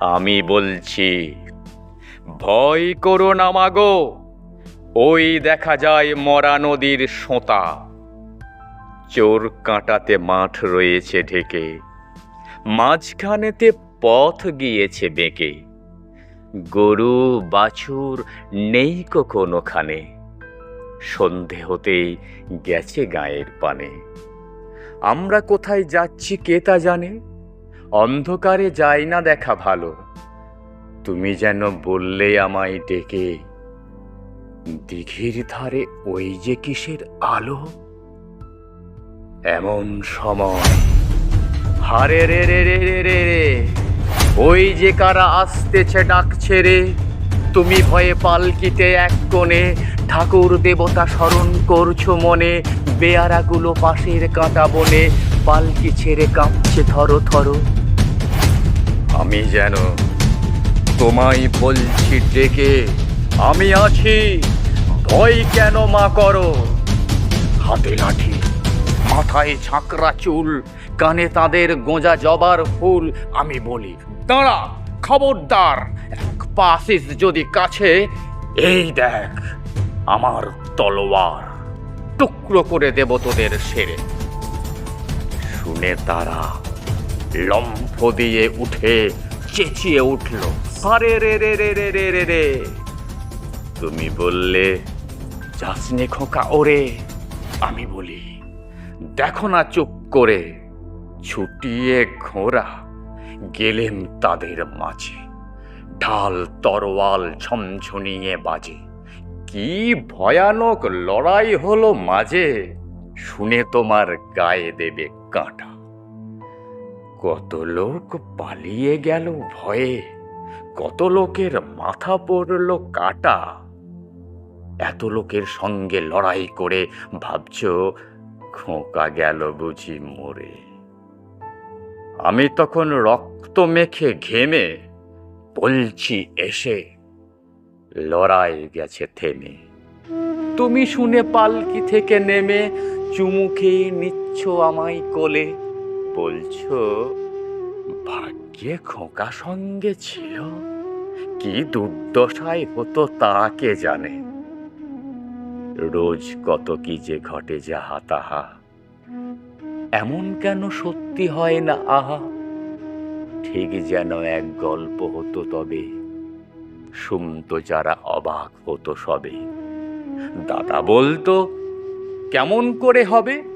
আমি বলছি, ভয় করো না মাগো। ওই দেখা যায় মরা নদীর সোঁতা। চোর কাঁটাতে মাঠ রয়েছে ঢেকে। মাঝখানেতে পথ গিয়েছে বেঁকে। গরু, বাছুর নেই কোনোখানে সন্ধে হতেই গেছে গায়ের পানে। আমরা কোথায় যাচ্ছি কে তা জানে? অন্ধকারে যাই না দেখা ভালো। তুমি যেন বললে আমায় ডেকে, দিঘির ধারে ওই যে কিসের আলো? এমন সময়, হারে রে রে রে রে রে রে, ওই যে কারা আসতেছে ডাকছে রে, তুমি ভয়ে পালকিতে এক কোণে, ঠাকুর দেবতা স্মরণ করছ মনে, বেয়ারাগুলো পাশের কাঁটা বনে, পালকি ছেড়ে কাঁপছে থরো থরো। আমি যেন তোমায় বলছি ডেকে, আমি আছি। ভয় কেন মা করো? হাতে লাঠি, মাথায় ঝাঁকড়া চুল, কানে তাদের গোঁজা জবার ফুল, আমি বলি, দাঁড়া, খবরদার, এক পা আসিস যদি কাছে, এই দেখ আমার তলোয়ার। টুকরো করে দেব তোদের সেরে। শুনে তারা লম্ফ দিয়ে উঠে চেঁচিয়ে উঠল, আরে রে রে রে রে রে রে রে। তুমি বললে, যাসনে খোকা, ওরে। আমি বলি, দেখো না চুপ করে, ছুটিয়ে ঘোড়া গেলেন তাদের মাঝে। ঢাল তরোয়াল ঝমঝনিয়ে বাজে। কি ভয়ানক লড়াই হলো মাঝে, শুনে তোমার গায়ে দেবে কাঁটা। কত লোক পালিয়ে গেল ভয়ে, কত লোকের মাথা পড়ল কাটা। এত লোকের সঙ্গে লড়াই করে ভাবছ, খোঁকা গেল বুঝি মরে। আমি তখন রক্ত মেখে ঘেমে বলছি, এসে, লড়াই গেছে থেমে। তুমি শুনে পালকি থেকে নেমে চুমু খেয়ে নিচ্ছ আমায় কোলে। বলছো? ভাগ্যে খোকা সঙ্গে ছিল। কি দুর্দশায় হতো তা কে জানে? রোজ কত কি যে ঘটে যাহা তাহা এমন কেন সত্যি হয় না আহা? ঠিক যেন এক গল্প হতো তবে। শুনতো যারা অবাক হতো সবে। দাদা বলতো, কেমন করে হবে?